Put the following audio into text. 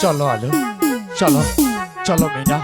চলো আলো চলো চলো মিনা